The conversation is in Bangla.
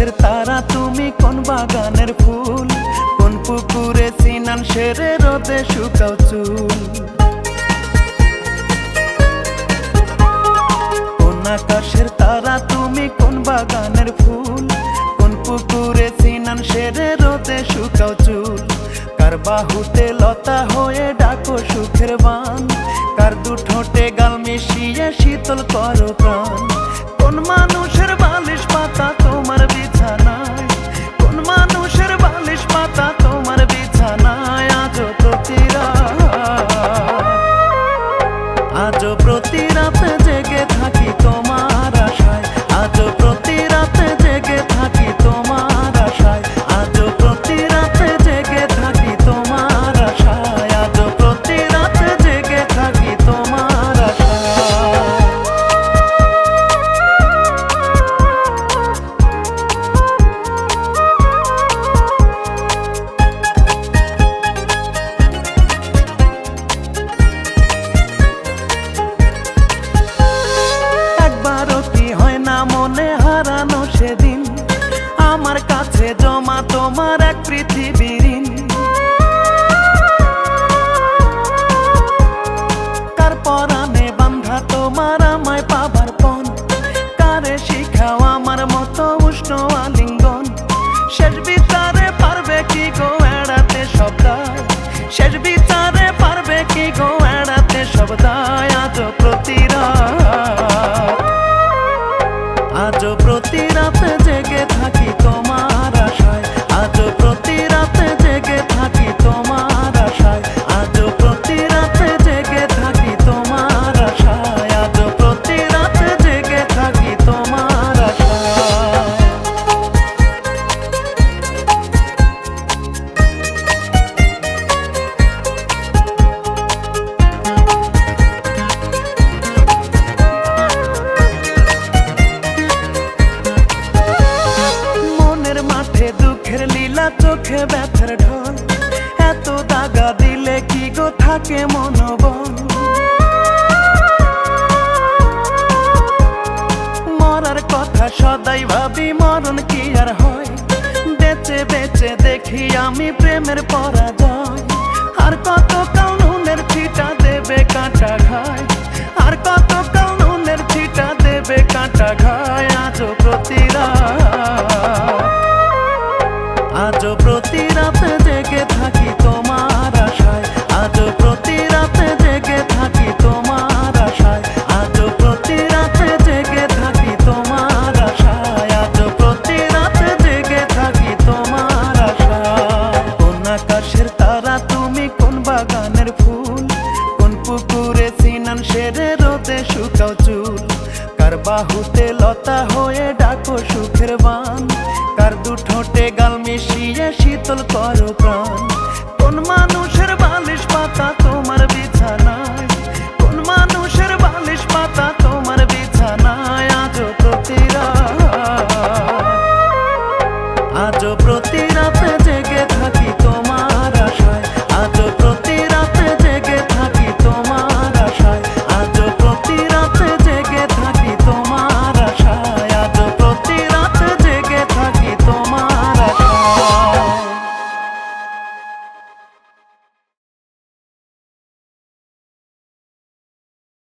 গাছের তারা, তুমি কোন বাগানের ফুল? কোন পুকুরে সিনান সেরে রোদে শুকাও চুল? কোন আকাশের তারা, তুমি কোন বাগানের ফুল? কোন পুকুরে সিনান সেরে রোদে শুকাও চুল? কার বাহুতে লতা হয়ে ডাকো সুখের বান? কার দু ঠোঁটে গাল মিশিয়ে শীতল করো প্রাণ? তোমার এক পৃথিবীর। কার পরাণে বান্ধা তোমার আমায় পাবার পণ? কারে শিখাও আমার মতো উষ্ণ আলিঙ্গন? শেষ বিচারে পারবে কি গো এড়াতে সব দায়? শেষ বিচারে পারবে কি গো এড়াতে সব দায়? আজও প্রতিরা আজও প্রতি ব্যথার ঢল। এত দাগা দিলে কি গো থাকে মনোবল? মরার কথা সদাই ভাবি, মরণ কি আর হয়? বেঁচে বেঁচে দেখি আমি প্রেমের পরাজয়। আর কত কানুনের ছিটা দেবে কাঁটা ঘায়? আর কত কানুনের ছিটা দেবে কাঁটা ঘায়? আজও প্রতিরা ফুল কোন পুকুরে সিনান সেরে রোদে শুকাও চুল? কার বাহুতে লতা হয়ে ডাকো সুখের বান? কার দু ঠোঁটে গাল মিশিয়ে শীতল করো প্রাণ? কোন মানুষের বালিশ পাতা তোমার বিছানায়? কোন মানুষের বালিশ পাতা তোমার বিছানায়? আজও প্রতিরা আজও প্রতি জেগে থাকি তোমার